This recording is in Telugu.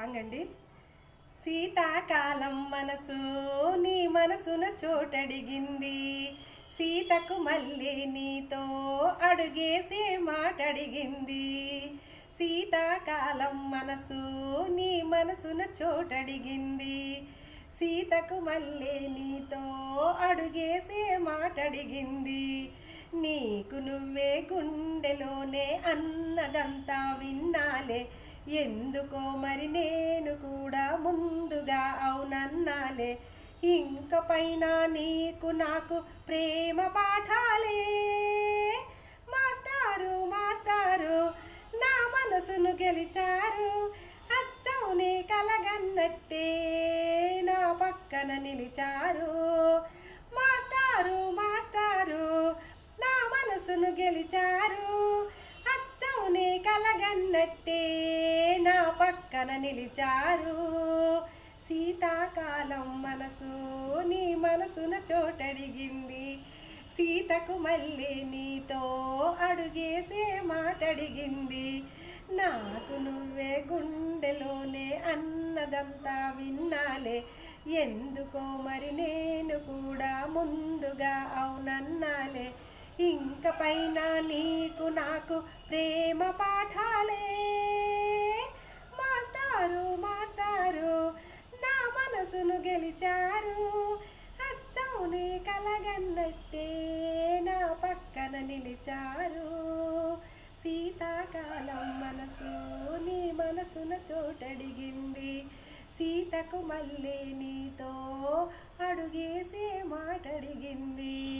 సాంగ్ అండి. సీతాకాలం మనసు నీ మనసున చోటడిగింది. సీతకు మళ్ళీ నీతో అడుగేసే మాటడిగింది. సీతాకాలం మనసు నీ మనసున చోటడిగింది. సీతకు మళ్ళీ నీతో అడుగేసే మాటడిగింది. నీకు నువ్వే గుండెలోనే అన్నదంతా విన్నాలే. ఎందుకో మరి నేను కూడా ముందుగా అవునన్నాలే. ఇంక పైన నీకు నాకు ప్రేమ పాఠాలే. మాస్టారు మాస్టారు నా మనసును గెలిచారు. అచ్చవునే కలగన్నట్టే నా పక్కన నిలిచారు. మాస్టారు మాస్టారు నా మనసును గెలిచారు. అచ్చవునే కలగన్నట్టే నా పక్కన నిలిచారు. శీతాకాలం మనసు నీ మనసున చోటడిగింది. సీతకు మళ్ళీ నీతో అడుగేసే మాటడిగింది. నాకు నువ్వే గుండెలోనే అన్నదంతా విన్నాలే. ఎందుకో మరి నేను కూడా ముందుగా ఇంక పైన నీకు నాకు ప్రేమ పాఠాలే. మాస్టారు మాస్టారు నా మనసును గెలిచారు. అచ్చవుని కలగన్నట్టే నా పక్కన నిలిచారు. శీతాకాలం మనసు నీ మనసున చోటడిగింది. సీతకు మళ్ళీ నీతో అడుగేసే మాటడిగింది.